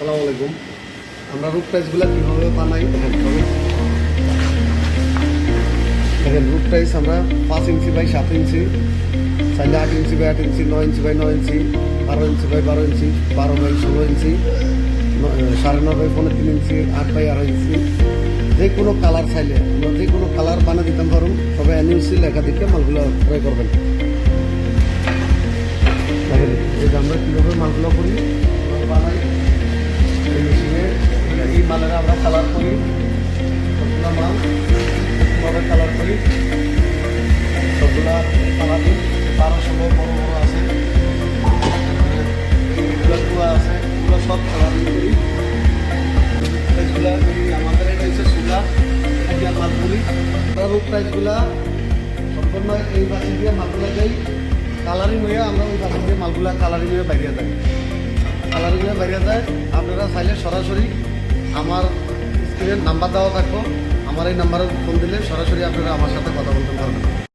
সালাম আলাইকুম। আমরা রুট প্রাইসগুলো কীভাবে বানাই? দেখেন দেখেন রুট প্রাইস আমরা পাঁচ ইঞ্চি বাই সাত ইঞ্চি, চাইলে আট ইঞ্চি বাই আট ইঞ্চি, নয় ইঞ্চি বাই নয় ইঞ্চি, বারো ইঞ্চি বাই বারো ইঞ্চি, বারো বাই ষোলো ইঞ্চি সাড়ে নয় বাই পনেরো তিন ইঞ্চি, আট বাই আড়াই ইঞ্চি। যে কোনো কালার চাইলে, আমরা যে কোনো কালার বানিয়ে দিতাম পারুন তবে এনইউসি লেখা দিকে মালগুলো ক্রয় করবেন। কালার করি। সবগুলো মাল কীভাবে কালার করি? সবগুলা কালার দিই বারো ষোলো বড়ো বড়ো আছে। এগুলো আছে, এগুলো সব কালার করি। প্রাইসগুলা আমাদের এটা হচ্ছে সুগা এটা মাল করি আমরা রূপ প্রাইসগুলা সম্পূর্ণ এই বাসি দিয়ে মালগুলা যাই কালারিং হয়ে আমরা ওই বাসি দিয়ে মালগুলা কালারিং হয়ে বাইরে যাই। কালারিং হয়ে বাইরে যায় আপনারা চাইলে সরাসরি আমার স্ক্রিনের নাম্বার দেওয়া থাকব। আমার এই নাম্বারে ফোন দিলে সরাসরি আপনারা আমার সাথে কথা বলতে পারবেন।